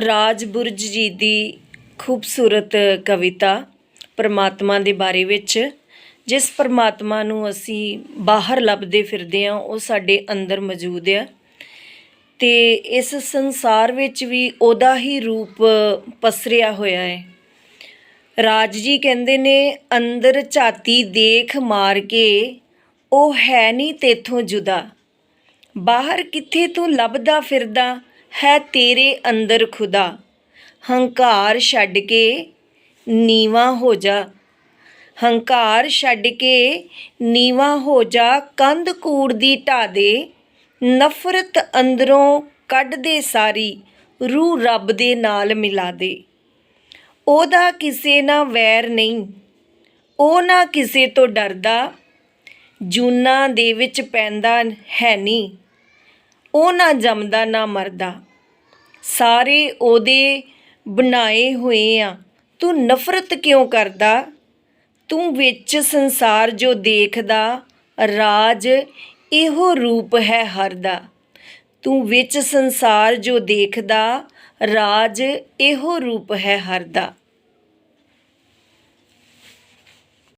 ਰਾਜ ਬੁਰਜ ਜੀ ਦੀ ਖੂਬਸੂਰਤ ਕਵਿਤਾ ਪਰਮਾਤਮਾ ਦੇ ਬਾਰੇ ਵਿੱਚ, ਜਿਸ ਪਰਮਾਤਮਾ ਨੂੰ ਅਸੀਂ ਬਾਹਰ ਲੱਭਦੇ ਫਿਰਦੇ ਹਾਂ, ਉਹ ਸਾਡੇ ਅੰਦਰ ਮੌਜੂਦ ਆ। ਤੇ ਇਸ ਸੰਸਾਰ ਵਿੱਚ ਵੀ ਉਹਦਾ ਹੀ ਰੂਪ ਪਸਰਿਆ ਹੋਇਆ ਹੈ। ਰਾਜ ਜੀ ਕਹਿੰਦੇ ਨੇ, ਅੰਦਰ ਝਾਤੀ ਦੇਖ ਮਾਰ ਕੇ ਉਹ ਹੈ ਨਹੀਂ ਤੇਥੋਂ ਜੁਦਾ। ਬਾਹਰ ਕਿੱਥੇ ਤੂੰ ਲੱਭਦਾ ਫਿਰਦਾ ਹੈ ਤੇਰੇ ਅੰਦਰ ਖੁਦਾ। ਹੰਕਾਰ ਛੱਡ ਕੇ ਨੀਵਾ ਹੋ ਜਾ। ਹੰਕਾਰ ਛੱਡ ਕੇ ਨੀਵਾ ਹੋ ਜਾ। ਕੰਧ ਕੂੜ ਦੀ ਢਾ ਦੇ ਨਫ਼ਰਤ ਅੰਦਰੋਂ ਕੱਢ ਦੇ ਸਾਰੀ। ਰੂਹ ਰੱਬ ਦੇ ਨਾਲ ਮਿਲਾ ਦੇ। ਉਹਦਾ ਕਿਸੇ ਨਾਲ ਵੈਰ ਨਹੀਂ। ਉਹ ਨਾ ਕਿਸੇ ਤੋਂ ਡਰਦਾ। ਜੂਨਾ ਦੇ ਵਿੱਚ ਪੈਂਦਾ ਹੈ ਨਹੀਂ। ਉਹ ਨਾ ਜੰਮਦਾ, ਨਾ ਮਰਦਾ। ਸਾਰੇ ਉਹਦੇ ਬਣਾਏ ਹੋਏ ਆ। ਤੂੰ ਨਫ਼ਰਤ ਕਿਉਂ ਕਰਦਾ? ਤੂੰ ਵਿੱਚ ਸੰਸਾਰ ਜੋ ਦੇਖਦਾ, ਰਾਜ ਇਹੋ ਰੂਪ ਹੈ ਹਰ ਦਾ ਤੂੰ ਵਿੱਚ ਸੰਸਾਰ ਜੋ ਦੇਖਦਾ, ਰਾਜ ਇਹੋ ਰੂਪ ਹੈ ਹਰ ਦਾ